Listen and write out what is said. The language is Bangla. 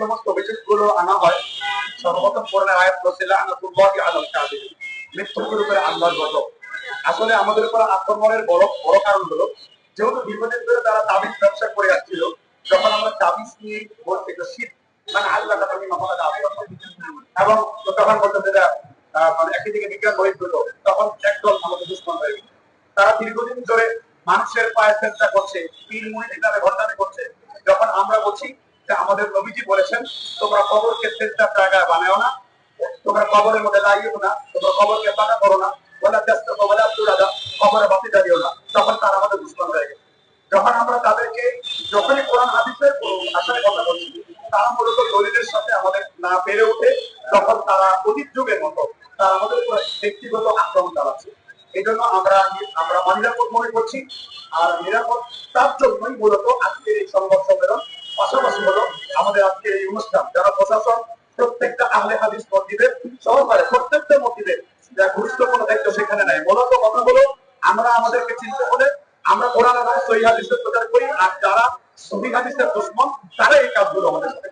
সমস্ত অভিযোগগুলো আনা হয়। সর্বপ্রথম কোরআনের আয়াত বলছিল আনাতুল্লাহি আলাল কাযিব মৃত্যুর উপরে আল্লাহর গজব। আসলে আমাদের উপর আক্রমণের বড় বড় কারণ হলো, যেহেতু দীর্ঘদিন ধরে তারা তাবিজ ব্যবসা করে আসছিল, যখন আমরা তাবিজ নিয়ে একটু শীত মানে আল্লাহ তাআলা মহামাদ এবং তখন বলতে যেটা মানে একই দিকে বিজ্ঞান বহির্ভূত তখন একদল আমাদের দুশ্মন হয়ে তারা দীর্ঘদিন ধরে মানুষের পায়ে চেষ্টা করছে পীর মুড়ি ঘটনা করছে। যখন আমরা বলছি আমাদের নবীজি বলেছেন? তোমরা কবরকে চেষ্টার জায়গায় বানাও না, তোমরা কবরের মধ্যে লাগিও না, তোমরা কবরকে বানা করো না বলে চেষ্টা বলে আব্দুল কবরে বাতি জ্বালিও না। তখন তারা আমাদের দুশ্মন হয়ে গেছে। যখন আমরা তাদেরকে যখনই কোরআন হাদিসের আসার কথা বলছি, তারা মূলত দলিলের সাথে আমাদের না পেরে ওঠে তখন তারা অতীত যুগের মতো তারা আমাদের উপর ব্যক্তিগত আক্রমণ চালাচ্ছে। এই জন্য আমরা আমরা অনিরাপদ মনে করছি, আর নিরাপত্তার জন্যই মূলত আজকের এই সংবাদ সহকারে প্রত্যেকটা মসজিদের যা গুরুত্বপূর্ণ দায়িত্ব সেখানে নাই। মূলত কথা হলো, আমরা আমাদেরকে চিনতে হলে আমরা কোরআন এবং সহি হাদিসের প্রচার করি, আর যারা সহি হাদিসের দুশ্মন তারা এই কাজগুলো আমাদের সাথে